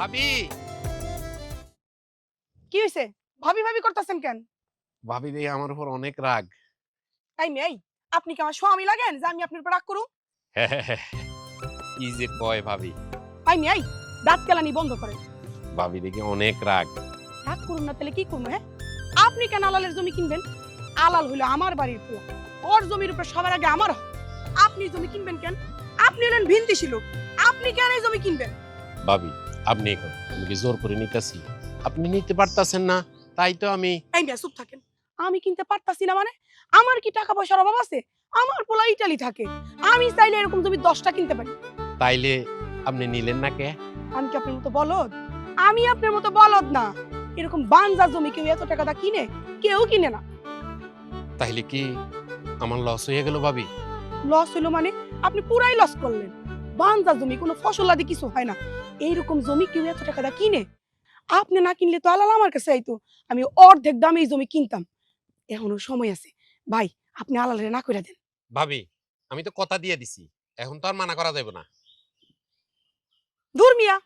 ভাবি। কি হয়েছে ভাবি ভাবি করতেছেন কেন? ভাবি দেখে আমার উপর অনেক রাগ। এই মেয়ে আপনি কি আমার স্বামী লাগেন যে আমি আপনার উপর রাগ করুম? কি যে কয় ভাবি। এই মেয়ে দাঁত কেলানি বন্ধ করেন ভাবি দেখে অনেক রাগ। রাগ করুন না তাহলে কি করব হ্যাঁ? আপনি কেন আলালের জমি কিনবেন? আলাল হইল আমার বাড়ির পোলা ওর জমির উপর সবার আগে আমার আপনি জমি কিনবেন কেন? আপনি হলেন ভিনতিশী লোক। আপনি কেন এই জমি কিনবেন? ভাবি আপনি এখন আমি কি জোর করে নিতেছি? আপনি নিতে পারতাছেন না তাই তো আমি এই মেয়ে চুপ থাকেন। আমি কিনতে পারতাছি না মানে? আমার কি টাকা পয়সার অভাব আছে? আমার পোলা ইটালি থাকে। আমি চাইলে এরকম জমি দশটা কিনতে পারি। তাইলে আপনি নিলেন না কে? আমি কি আপনার মতো বলদ? আমি আপনার মতো বলদ না। এরকম বানজা জমি কেউ এত টাকা দা কিনে? কেউ কিনে না। তাইলে কি আমার লস হয়ে গেল ভাবি? লস হলো মানে আপনি পুরাই লস করলেন। বানজা জমি কোনো ফসল আদি কিছু হয় না। এইরকম জমি কেউ এত টাকা দা কিনে? আপনি না কিনলে তো আলাল আমার কাছে আইতো। আমি অর্ধেক দামে এই জমি কিনতাম। এখনও সময় আছে। ভাই আপনি আলাল না করে দেন। ভাবি আমি তো কথা দিয়ে দিছি। এখন তো আর মানা করা যাবে না। দূর মিয়া!